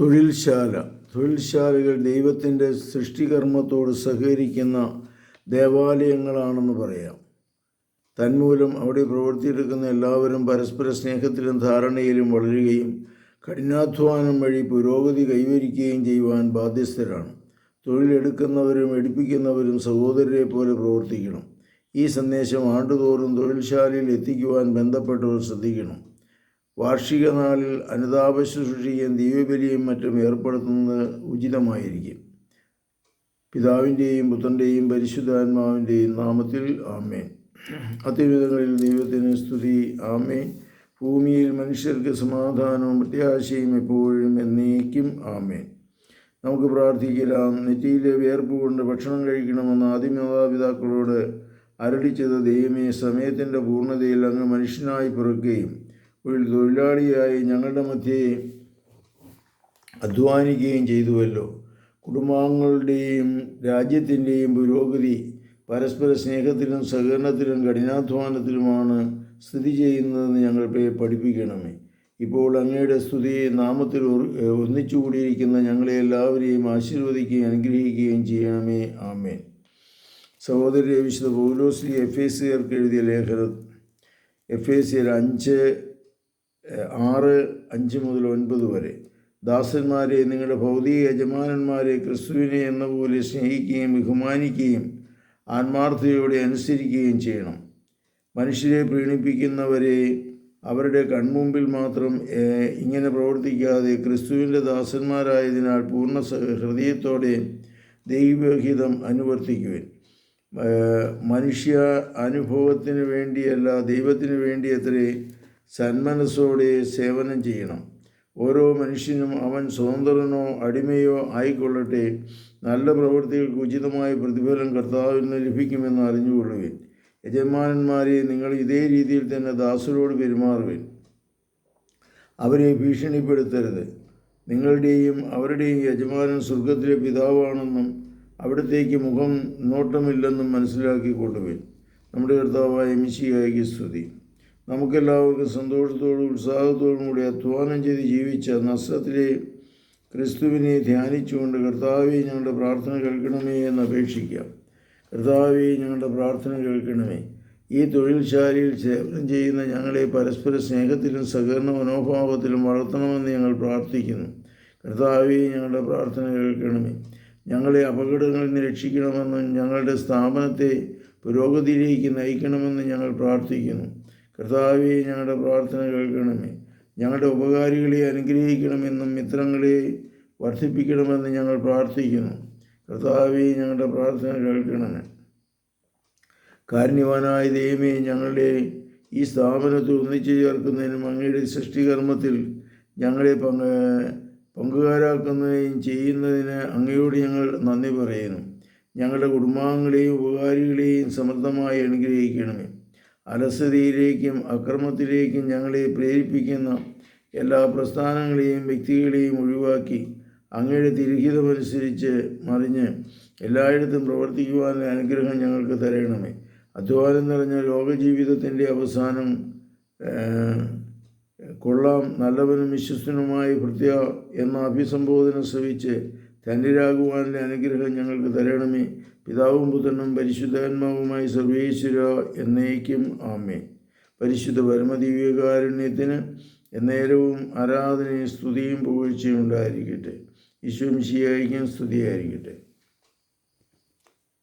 തൊഴിൽശാല. തൊഴിൽശാലകൾ ദൈവത്തിന്റെ സൃഷ്ടികർമ്മത്തോട് സഹകരിക്കുന്ന ദേവാലയങ്ങളാണെന്ന് പറയാം. തന്മൂലം അവിടെ പ്രവർത്തിയെടുക്കുന്ന എല്ലാവരും പരസ്പര സ്നേഹത്തിലും ധാരണയിലും വളരുകയും കഠിനാധ്വാനം വഴി പുരോഗതി കൈവരിക്കുകയും ചെയ്യുവാൻ ബാധ്യസ്ഥരാണ്. തൊഴിലെടുക്കുന്നവരും എടുപ്പിക്കുന്നവരും സഹോദരരെ പോലെ പ്രവർത്തിക്കണം. ഈ സന്ദേശം ആണ്ടുതോറും തൊഴിൽശാലയിൽ എത്തിക്കുവാൻ ബന്ധപ്പെട്ടവർ ശ്രദ്ധിക്കണം. വാർഷിക നാളിൽ അനുതാപ ശുശ്രൂഷിക്കുകയും ദൈവബലിയും മറ്റും ഏർപ്പെടുത്തുന്നത് ഉചിതമായിരിക്കും. പിതാവിന്റെയും പുത്രന്റെയും പരിശുദ്ധാത്മാവിന്റെയും നാമത്തിൽ ആമേൻ. അത്യുവിധങ്ങളിൽ ദൈവത്തിന് സ്തുതി. ആമേൻ. ഭൂമിയിൽ മനുഷ്യർക്ക് സമാധാനവും പ്രത്യാശയും എപ്പോഴും എന്നേക്കും ആമേൻ. നമുക്ക് പ്രാർത്ഥിക്കലാം. നെറ്റിയിലെ വിയർപ്പ് കൊണ്ട് ഭക്ഷണം കഴിക്കണമെന്ന് ആദ്യ മാതാപിതാക്കളോട് അരളിച്ചത് ദൈവമേ സമയത്തിന്റെ പൂർണതയിൽ അങ്ങ് മനുഷ്യനായി പിറക്കുകയും ഒരു തൊഴിലാളിയായി ഞങ്ങളുടെ മധ്യേ അധ്വാനിക്കുകയും ചെയ്തുവല്ലോ. കുടുംബാംഗങ്ങളുടെയും രാജ്യത്തിന്റെയും പുരോഗതി പരസ്പര സ്നേഹത്തിലും സഹകരണത്തിലും കഠിനാധ്വാനത്തിലുമാണ് സ്ഥിതി ചെയ്യുന്നതെന്ന് ഞങ്ങൾ പഠിപ്പിക്കണമേ. ഇപ്പോൾ അങ്ങയുടെ സ്തുതി നാമത്തിൽ ഒന്നിച്ചുകൂടിയിരിക്കുന്ന ഞങ്ങളെ എല്ലാവരെയും ആശീർവദിക്കുകയും അനുഗ്രഹിക്കുകയും ചെയ്യണമേ. ആമേൻ. സഹോദരി വിശുദ്ധ പൗലോസ്ലി എഫ് എ സിയർക്ക് എഴുതിയ ലേഖനം എഫ് എ സിയർ അഞ്ച് ആറ് അഞ്ച് മുതൽ ഒൻപത് വരെ. ദാസന്മാരെ നിങ്ങളുടെ ഭൗതിക യജമാനന്മാരെ ക്രിസ്തുവിനെ എന്ന പോലെ സ്നേഹിക്കുകയും ബഹുമാനിക്കുകയും ആത്മാർത്ഥതയോടെ അനുസരിക്കുകയും ചെയ്യണം. മനുഷ്യരെ പ്രീണിപ്പിക്കുന്നവരെ അവരുടെ കൺമുമ്പിൽ മാത്രം ഇങ്ങനെ പ്രവർത്തിക്കാതെ ക്രിസ്തുവിന്റെ ദാസന്മാരായതിനാൽ പൂർണ ഹൃദയത്തോടെ ദൈവഹിതം അനുവർത്തിക്കുവാൻ. മനുഷ്യ അനുഭവത്തിന് വേണ്ടിയല്ല ദൈവത്തിന് വേണ്ടി അത്രേ സന്മനസ്സോടെ സേവനം ചെയ്യണം. ഓരോ മനുഷ്യനും അവൻ സ്വതന്ത്രനോ അടിമയോ ആയിക്കൊള്ളട്ടെ. നല്ല പ്രവൃത്തികൾക്ക് ഉചിതമായ പ്രതിഫലം കർത്താവിൽ നിന്ന് ലഭിക്കുമെന്ന് അറിഞ്ഞുകൊള്ളുവിൻ. യജമാനന്മാരെ നിങ്ങൾ ഇതേ രീതിയിൽ തന്നെ ദാസരോട് പെരുമാറുവിൻ. അവരെ ഭീഷണിപ്പെടുത്തരുത്. നിങ്ങളുടെയും അവരുടെയും യജമാനൻ സ്വർഗത്തിലെ പിതാവാണെന്നും അവിടത്തേക്ക് മുഖം നോട്ടമില്ലെന്നും മനസ്സിലാക്കി മനസ്സിലാക്കിക്കൊള്ളുവിൻ. നമ്മുടെ കർത്താവായ മിശിയായി സ്തുതി. നമുക്കെല്ലാവർക്കും സന്തോഷത്തോടും ഉത്സാഹത്തോടും കൂടി അധ്വാനം ചെയ്ത് ജീവിച്ച നസ്രത്തിലെ ക്രിസ്തുവിനെ ധ്യാനിച്ചുകൊണ്ട് കർത്താവെ ഞങ്ങളുടെ പ്രാർത്ഥന കേൾക്കണമേ എന്ന് അപേക്ഷിക്കാം. കർത്താവെ ഞങ്ങളുടെ പ്രാർത്ഥന കേൾക്കണമേ. ഈ തൊഴിൽശാലയിൽ സേവനം ചെയ്യുന്ന ഞങ്ങളെ പരസ്പര സ്നേഹത്തിലും സഹകരണ മനോഭാവത്തിലും വളർത്തണമെന്ന് ഞങ്ങൾ പ്രാർത്ഥിക്കുന്നു. കർത്താവെ ഞങ്ങളുടെ പ്രാർത്ഥന കേൾക്കണമേ. ഞങ്ങളെ അപകടങ്ങളിൽ നിന്ന് രക്ഷിക്കണമെന്നും ഞങ്ങളുടെ സ്ഥാപനത്തെ പുരോഗതിയിലേക്ക് നയിക്കണമെന്ന് ഞങ്ങൾ പ്രാർത്ഥിക്കുന്നു. കർത്താവെ ഞങ്ങളുടെ പ്രാർത്ഥന കേൾക്കണമേ. ഞങ്ങളുടെ ഉപകാരികളെ അനുഗ്രഹിക്കണമെന്നും മിത്രങ്ങളെ വർദ്ധിപ്പിക്കണമെന്ന് ഞങ്ങൾ പ്രാർത്ഥിക്കുന്നു. കർത്താവെ ഞങ്ങളുടെ പ്രാർത്ഥന കേൾക്കണമേ. കാരുണ്യവാനായ ദൈവമേ ഞങ്ങളുടെ ഈ സ്ഥാപനത്തെ ഒന്നിച്ചു ചേർക്കുന്നതിനും അങ്ങയുടെ സൃഷ്ടികർമ്മത്തിൽ ഞങ്ങളെ പങ്ക് പങ്കുകാരാക്കുന്നതിനും ചെയ്യുന്നതിന് അങ്ങയോട് ഞങ്ങൾ നന്ദി പറയുന്നു. ഞങ്ങളുടെ കുടുംബാംഗങ്ങളെയും ഉപകാരികളെയും സമൃദ്ധമായി അനുഗ്രഹിക്കണമേ. അലസതയിലേക്കും അക്രമത്തിലേക്കും ഞങ്ങളെ പ്രേരിപ്പിക്കുന്ന എല്ലാ പ്രസ്ഥാനങ്ങളെയും വ്യക്തികളെയും ഒഴിവാക്കി അങ്ങയുടെ തിരുഹിതമനുസരിച്ച് മറിഞ്ഞ് എല്ലായിടത്തും പ്രവർത്തിക്കുവാനുള്ള അനുഗ്രഹം ഞങ്ങൾക്ക് തരണമേ. അധ്വാനം നിറഞ്ഞ ലോകജീവിതത്തിന്റെ അവസാനം കൊള്ളാം നല്ലവനും വിശ്വസ്തനുമായി ഭൃത്യ എന്ന അഭിസംബോധന ശ്രവിച്ച് ധന്യരാകുവാനുള്ള അനുഗ്രഹം ഞങ്ങൾക്ക് തരണമേ. പിതാവും പുത്രനും പരിശുദ്ധാത്മാവുമായി സർവേശ്വര എന്നേക്കും ആമേ പരിശുദ്ധ പരമദിവ്യകാരുണ്യത്തിന് എന്നേരവും ആരാധനയും സ്തുതിയും പുകഴ്ചയും ഉണ്ടായിരിക്കട്ടെ. ഈശ്വംശിയായിരിക്കും സ്തുതിയായിരിക്കട്ടെ.